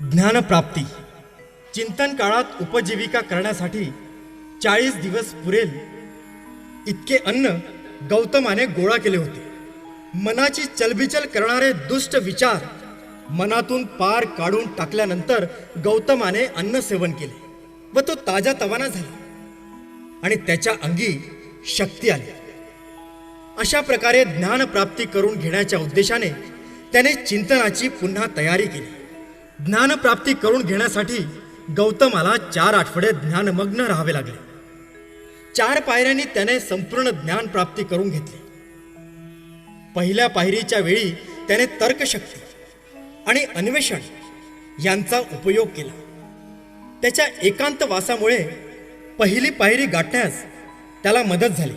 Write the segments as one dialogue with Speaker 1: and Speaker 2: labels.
Speaker 1: ज्ञानप्राप्ती. चिंतन काळात उपजीविका करण्यासाठी चाळीस दिवस पुरेल. इतके अन्न गौतमाने गोळा केले होते. मनाची चलबिचल करणारे दुष्ट विचार मनातून पार काढून टाकल्यानंतर गौतमाने अन्न सेवन केले व तो ताजा तवाना झाला. आणि त्याच्या अंगी शक्ती आली. अशा प्रकारे ज्ञानप्राप्ती करून घेण्याच्या उद्देशाने त्याने चिंतनाची पुन्हा तयारी केली. ज्ञानप्राप्ती करून घेण्यासाठी गौतमाला चार आठवडे ज्ञानमग्न राहावे लागले. चार पायऱ्यांनी त्याने संपूर्ण ज्ञान प्राप्ती करून घेतली. पहिल्या पायरीच्या वेळी त्याने तर्कशक्ती आणि अन्वेषण यांचा उपयोग केला. त्याच्या एकांत वासामुळे पहिली पायरी गाठण्यास त्याला मदत झाली.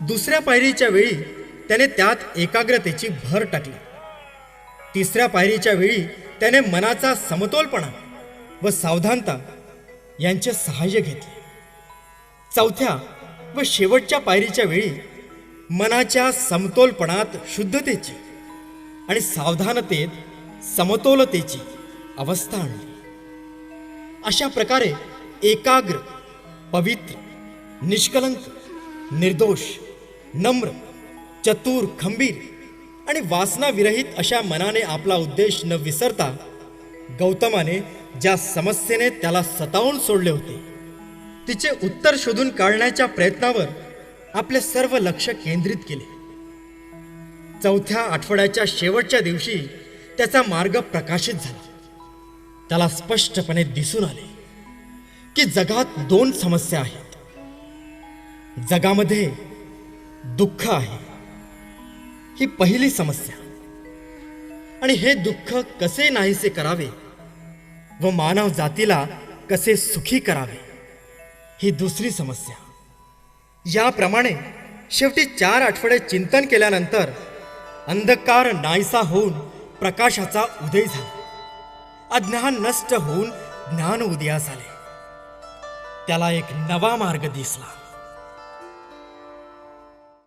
Speaker 1: दुसऱ्या पायरीच्या वेळी त्याने त्यात एकाग्रतेची भर टाकली. तिसऱ्या पायरीच्या वेळी त्याने मनाचा समतोलपणा व सावधानता यांचे सहाय्य घेतले. चौथ्या व शेवटच्या पायरीच्या वेळी मनाच्या समतोलपणात शुद्धतेची आणि सावधानतेत समतोलतेची अवस्था आणली. अशा प्रकारे एकाग्र पवित्र निष्कलंक निर्दोष नम्र चतुर खंबीर आणि वासनाविरहित अशा मनाने आपला उद्देश न विसरता गौतमाने ज्या समस्येने त्याला सतावून सोडले होते तिचे उत्तर शोधून काढण्याच्या प्रयत्नावर आपले सर्व लक्ष केंद्रित केले. चौथ्या आठवड्याच्या शेवटच्या दिवशी त्याचा मार्ग प्रकाशित झाला. त्याला स्पष्टपणे दिसून आले की जगात दोन समस्या आहेत. जगामध्ये दुःख आहे. ही पहिली समस्या. आणि हे दुःख कसे नाहीसे करावे? व मानव जातीला कसे सुखी करावे? ही दुसरी समस्या. याप्रमाणे शेवटी चार आठवडे चिंतन केल्यानंतर अंधकार नाहीसा होऊन प्रकाशाचा उदय झाला. अज्ञान नष्ट होऊन ज्ञान उदयास आले. त्याला एक नवा मार्ग दिसला.